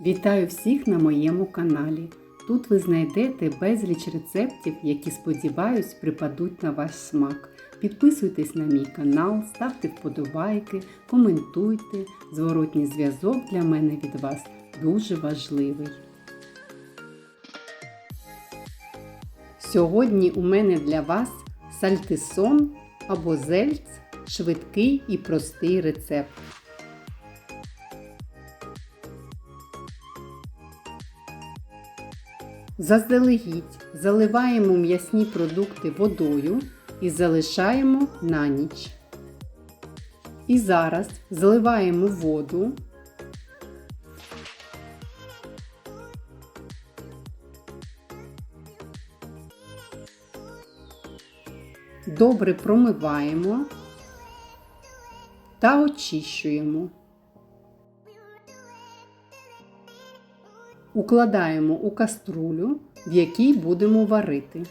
Вітаю всіх на моєму каналі. Тут ви знайдете безліч рецептів, які, сподіваюсь, припадуть на ваш смак. Підписуйтесь на мій канал, ставте вподобайки, коментуйте. Зворотній зв'язок для мене від вас дуже важливий. Сьогодні у мене для вас сальтисон або зельц, швидкий і простий рецепт. Заздалегідь заливаємо м'ясні продукти водою і залишаємо на ніч. І зараз зливаємо воду. Добре промиваємо та очищуємо. Укладаємо у каструлю, в якій будемо варити.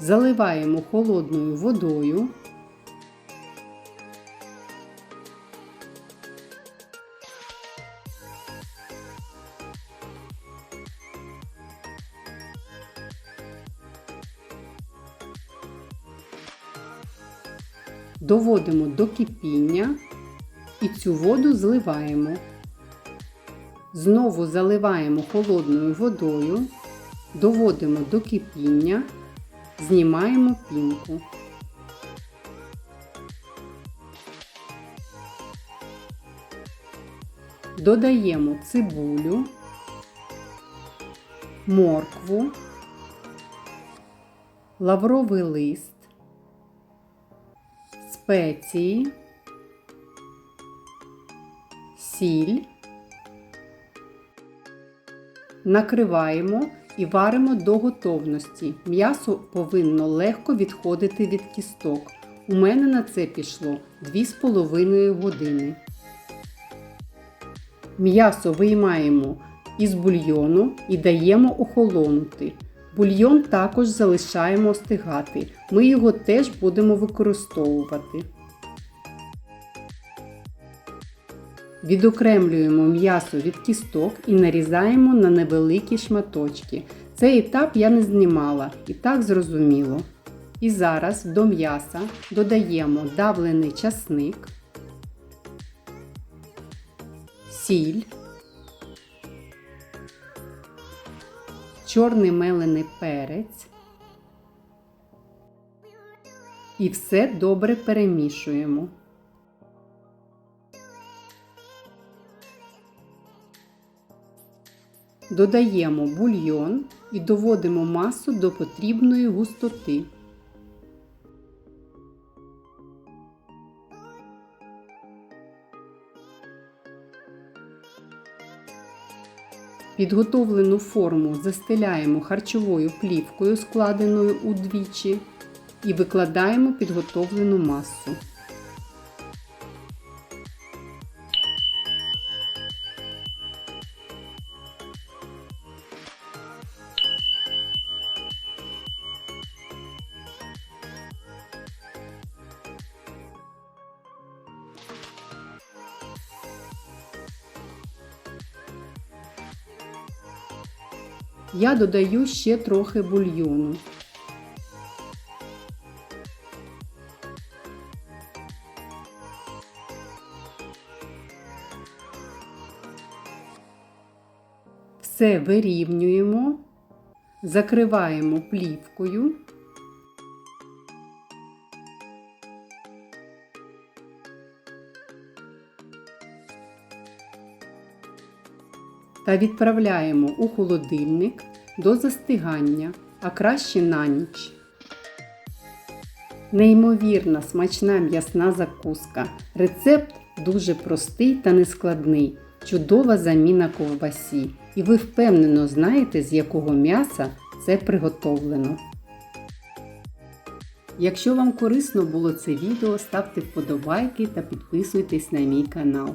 Заливаємо холодною водою. Доводимо до кипіння і цю воду зливаємо. Знову заливаємо холодною водою, доводимо до кипіння, знімаємо пінку. Додаємо цибулю, моркву, лавровий лист, спеції, сіль, накриваємо і варимо до готовності. М'ясо повинно легко відходити від кісток. У мене на це пішло 2,5 години. М'ясо виймаємо із бульйону і даємо охолонути. Бульйон також залишаємо остигати. Ми його теж будемо використовувати. Відокремлюємо м'ясо від кісток і нарізаємо на невеликі шматочки. Цей етап я не знімала і так зрозуміло. І зараз до м'яса додаємо давлений часник, сіль, чорний мелений перець і все добре перемішуємо. Додаємо бульйон і доводимо масу до потрібної густоти. Підготовлену форму застеляємо харчовою плівкою, складеною удвічі, і викладаємо підготовлену масу. Я додаю ще трохи бульйону. Все вирівнюємо, закриваємо плівкою. Та відправляємо у холодильник до застигання, а краще на ніч. Неймовірна смачна м'ясна закуска. Рецепт дуже простий та нескладний, чудова заміна ковбасі. І ви впевнено знаєте, з якого м'яса це приготовлено. Якщо вам корисно було це відео, ставте вподобайки та підписуйтесь на мій канал.